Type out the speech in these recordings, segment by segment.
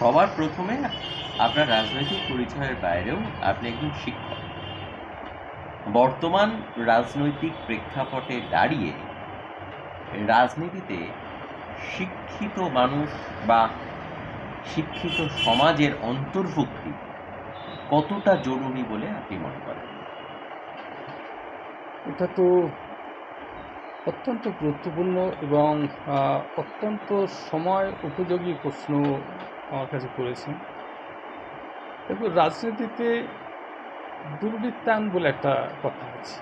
সবার প্রথমে আপনার রাজনৈতিক পরিচয়ের বাইরেও আপনি একজন শিক্ষক। বর্তমান রাজনৈতিক প্রেক্ষাপটে দাঁড়িয়ে রাজনীতিতে শিক্ষিত মানুষ বা শিক্ষিত সমাজের অন্তর্ভুক্তি কতটা জরুরি বলে আপনি মনে করেন? এটা তো অত্যন্ত গুরুত্বপূর্ণ এবং অত্যন্ত সময় উপযোগী প্রশ্ন আমার কাছে করেছেন। দেখুন রাজনীতিতে দুর্বৃত্তায়ন বলে একটা কথা আছে।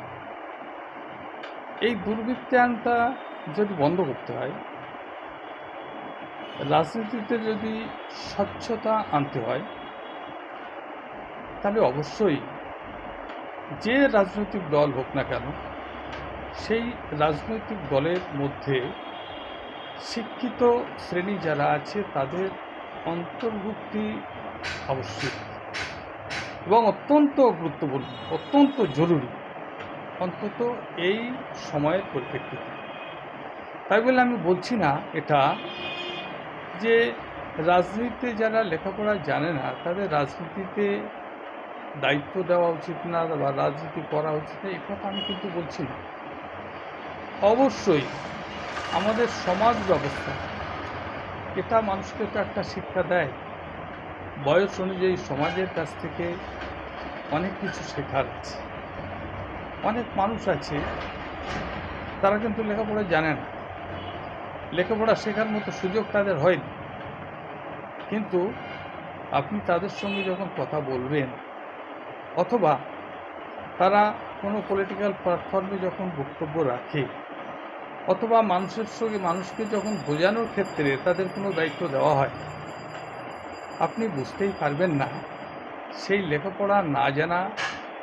এই দুর্বৃত্তায়নটা যদি বন্ধ করতে হয়, রাজনীতিতে যদি স্বচ্ছতা আনতে হয়, তাহলে অবশ্যই যে রাজনৈতিক দল হোক না কেন, সেই রাজনৈতিক দলের মধ্যে শিক্ষিত শ্রেণি যারা আছে, তাদের অন্তর্ভুক্তি আবশ্যক এবং অত্যন্ত গুরুত্বপূর্ণ, অত্যন্ত জরুরি, অন্তত এই সময়ের পরিপ্রেক্ষিতে। তাই বলে আমি বলছি না এটা যে রাজনীতিতে যারা লেখাপড়া জানে না, তাদের রাজনীতিতে দায়িত্ব দেওয়া উচিত না বা রাজনীতি করা উচিত না এই কথা আমি কিন্তু বলছি না। অবশ্যই আমাদের সমাজ ব্যবস্থা এটা মানুষকে তো একটা শিক্ষা দেয়। বয়স অনুযায়ী সমাজের কাছ থেকে অনেক কিছু শেখার আছে। অনেক মানুষ আছে, তারা কিন্তু লেখাপড়া জানে না। লেখাপড়া শেখার মতো সুযোগ তাদের হয়নি। কিন্তু আপনি তাদের সঙ্গে যখন কথা বলবেন, অথবা তারা কোনো পলিটিক্যাল প্ল্যাটফর্মে যখন বক্তব্য রাখে অথবা মানুষের সঙ্গে মানুষকে যখন বোঝানোর ক্ষেত্রে তাদের কোনো দায়িত্ব দেওয়া হয়, আপনি বুঝতেই পারবেন না। সেই লেখাপড়া না জানা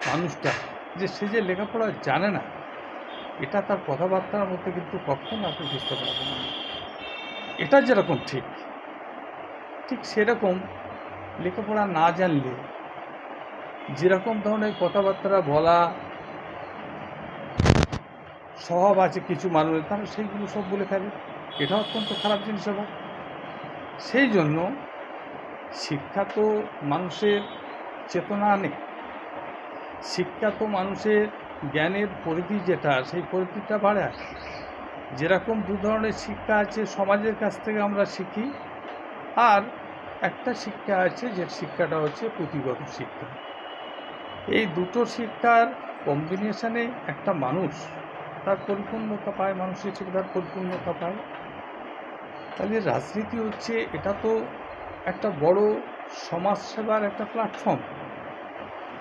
মানুষটা, যে সে যে লেখাপড়া জানে না, এটা তার কথাবার্তার মধ্যে কিন্তু কখনো আপনি বুঝতে পারবেন না। এটা যেরকম ঠিক ঠিক সেরকম লেখাপড়া না জানলে যেরকম ধরনের কথাবার্তা বলা স্বভাব আছে, কিছু মানুষের তারা সেইগুলো সব বলে থাকে। এটা অত্যন্ত খারাপ জিনিস হবে সেই জন্য শিক্ষা তো মানুষের চেতনা আনে শিক্ষা তো মানুষের জ্ঞানের পরিধি যেটা, সেই পরিধিটা বাড়ায় যেরকম দু ধরনের শিক্ষা আছে সমাজের কাছ থেকে আমরা শিখি, আর একটা শিক্ষা আছে যে শিক্ষাটা হচ্ছে পুঁথিগত শিক্ষা। এই দুটো শিক্ষার কম্বিনেশানে একটা মানুষ তার পরিপূর্ণতা পায় মানুষের হিসেবে তার পরিপূর্ণতা পায়। তাহলে রাজনীতি হচ্ছে, এটা তো একটা বড় সমাজসেবার একটা প্ল্যাটফর্ম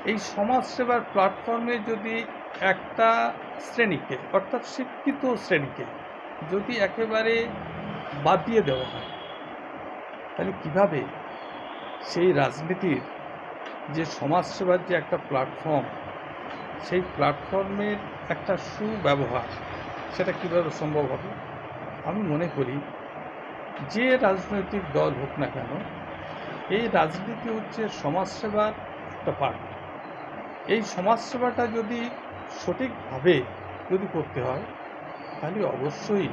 এই সমাজসেবার প্ল্যাটফর্মে যদি একটা শ্রেণীকে, অর্থাৎ শিক্ষিত শ্রেণীকে যদি একেবারে বাদ দিয়ে দেওয়া হয়, তাহলে কীভাবে সেই রাজনীতির যে সমাজসেবার যে একটা প্ল্যাটফর্ম সেই প্ল্যাটফর্মের একটা সুব্যবহার, সেটা কীভাবে সম্ভব হবে? আমি মনে করি যে রাজনৈতিক দল হোক না কেন, এই রাজনীতি হচ্ছে সমাজসেবার একটা পার্ট এই সমাজসেবাটা যদি সঠিকভাবে যদি করতে হয়, তাহলে অবশ্যই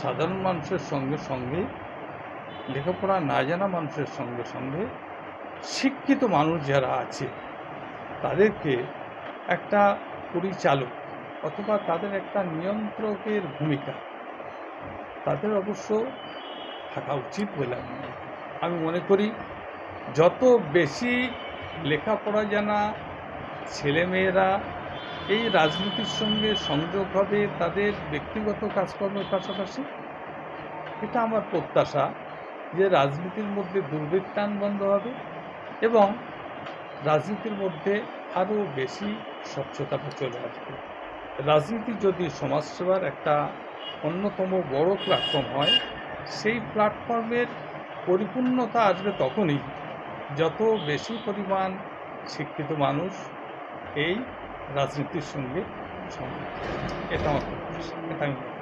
সাধারণ মানুষের সঙ্গে সঙ্গে, লেখাপড়া না জানা মানুষের সঙ্গে সঙ্গে, শিক্ষিত মানুষ যারা আছে, তাদেরকে একটা পরিচালক অথবা তাদের একটা নিয়ন্ত্রকের ভূমিকা তাদের অবশ্য থাকা উচিত বলে আমি মনে করি। যত বেশি লেখাপড়া জানা ছেলেমেয়েরা এই রাজনীতির সঙ্গে সংযোগ হবে, তাদের ব্যক্তিগত কাজকর্মের পাশাপাশি, এটা আমার প্রত্যাশা যে রাজনীতির মধ্যে দুর্বৃত্তায়ন বন্ধ হবে এবং রাজনীতির মধ্যে আরও বেশি স্বচ্ছতাটা চলে আসবে রাজনীতি যদি সমাজসেবার একটা অন্যতম বড় প্ল্যাটফর্ম হয়, সেই প্ল্যাটফর্মের পরিপূর্ণতা আসবে তখনই যত বেশি পরিমাণ শিক্ষিত মানুষ এই রাজনীতির সঙ্গে হবে। এটা আমার এটা আমি।